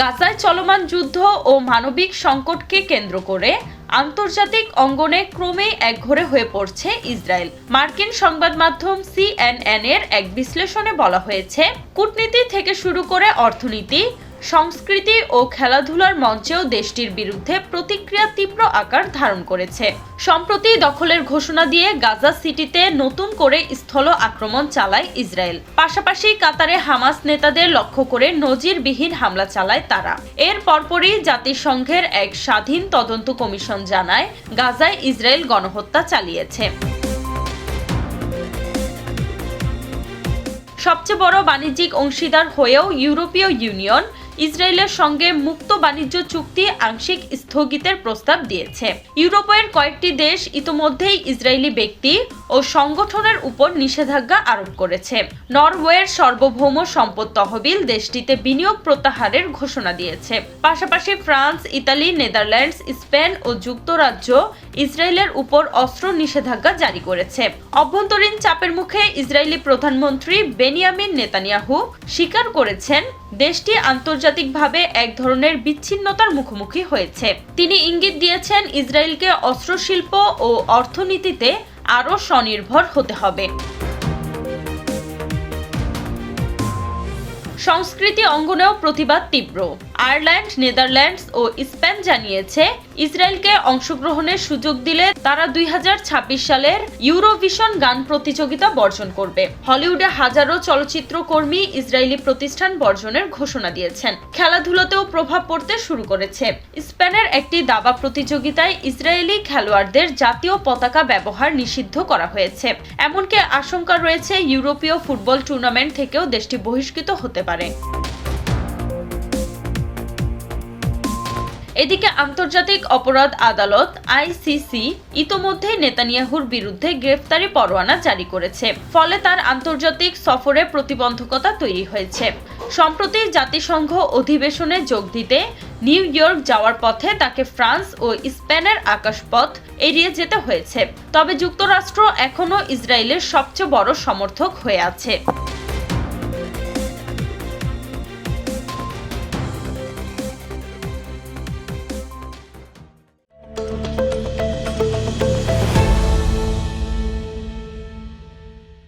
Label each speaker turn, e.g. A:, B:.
A: গাজায় চলমান যুদ্ধ ও মানবিক সংকটকে কেন্দ্র করে আন্তর্জাতিক অঙ্গনে ক্রমেই একঘরে হয়ে পড়ছে ইসরায়েল মার্কিন সংবাদ মাধ্যম সিএনএন এর এক বিশ্লেষণে বলা হয়েছে কূটনীতি থেকে শুরু করে অর্থনীতি সংস্কৃতি ও খেলাধুলার মঞ্চেও দেশটির বিরুদ্ধে প্রতিক্রিয়া তীব্র আকার ধারণ করেছে সম্প্রতি দখলের ঘোষণা দিয়ে গাজা সিটিতে নতুন করে স্থল আক্রমণ চালায় ইসরায়েল পাশাপাশি কাতারে হামাস নেতাদের লক্ষ্য করে নজিরবিহীন হামলা চালায় তারা এর পরপরই জাতিসংঘের এক স্বাধীন তদন্ত কমিশন জানায় গাজায় ইসরায়েল গণহত্যা চালিয়েছে সবচেয়ে বড় বাণিজ্যিক অংশীদার হয়েও ইউরোপীয় ইউনিয়ন ইসরায়েলের সঙ্গে মুক্ত বাণিজ্য চুক্তি আংশিক স্থগিতের প্রস্তাব দিয়েছে ইউরোপের কয়েকটি দেশ ইতোমধ্যেই ইসরায়েলি ব্যক্তি ও সংগঠনের উপর নিষেধাজ্ঞা আরোপ করেছে নরওয়ের সার্বভৌম সম্পদ তহবিল দেশটিতে বিনিয়োগ প্রত্যাহারের ঘোষণা দিয়েছে পাশাপাশি ফ্রান্স ইতালি নেদারল্যান্ডস স্পেন ও যুক্তরাজ্য ইসরায়েলের উপর অস্ত্র নিষেধাজ্ঞা জারি করেছে অভ্যন্তরীণ চাপের মুখে ইসরায়েলি প্রধানমন্ত্রী বেনিয়ামিন নেতানিয়াহু স্বীকার করেছেন দেশটি আন্তর্জাতিকভাবে এক ধরনের বিচ্ছিন্নতার মুখোমুখি হয়েছে তিনি ইঙ্গিত দিয়েছেন ইসরায়েলকে অস্ত্রশিল্প ও অর্থনীতিতে আরও স্বনির্ভর হতে হবে সংস্কৃতি অঙ্গনেও প্রতিবাদ তীব্র আয়ারল্যান্ড নেদারল্যান্ডস ও স্পেন জানিয়েছে ইসরায়েলকে অংশগ্রহণের সুযোগ দিলে তারা দুই সালের ইউরোভিশন গান প্রতিযোগিতা বর্জন করবে হলিউডে হাজারো চলচ্চিত্র কর্মী ইসরায়েলি প্রতিষ্ঠান বর্জনের ঘোষণা দিয়েছেন খেলাধুলাতেও প্রভাব পড়তে শুরু করেছে স্পেনের একটি দাবা প্রতিযোগিতায় ইসরায়েলি খেলোয়াড়দের জাতীয় পতাকা ব্যবহার নিষিদ্ধ করা হয়েছে এমনকি আশঙ্কা রয়েছে ইউরোপীয় ফুটবল টুর্নামেন্ট থেকেও দেশটি বহিষ্কৃত হতে পারে এদিকে আন্তর্জাতিক অপরাধ আদালত আইসিসি ইতোমধ্যেই নেতানিয়াহুর বিরুদ্ধে গ্রেফতারি পরোয়ানা জারি করেছে ফলে তার আন্তর্জাতিক সফরে প্রতিবন্ধকতা তৈরি হয়েছে সম্প্রতি জাতিসংঘ অধিবেশনে যোগ দিতে নিউ ইয়র্ক যাওয়ার পথে তাকে ফ্রান্স ও স্পেনের আকাশপথ এড়িয়ে যেতে হয়েছে তবে যুক্তরাষ্ট্র এখনও ইসরায়েলের সবচেয়ে বড় সমর্থক হয়ে আছে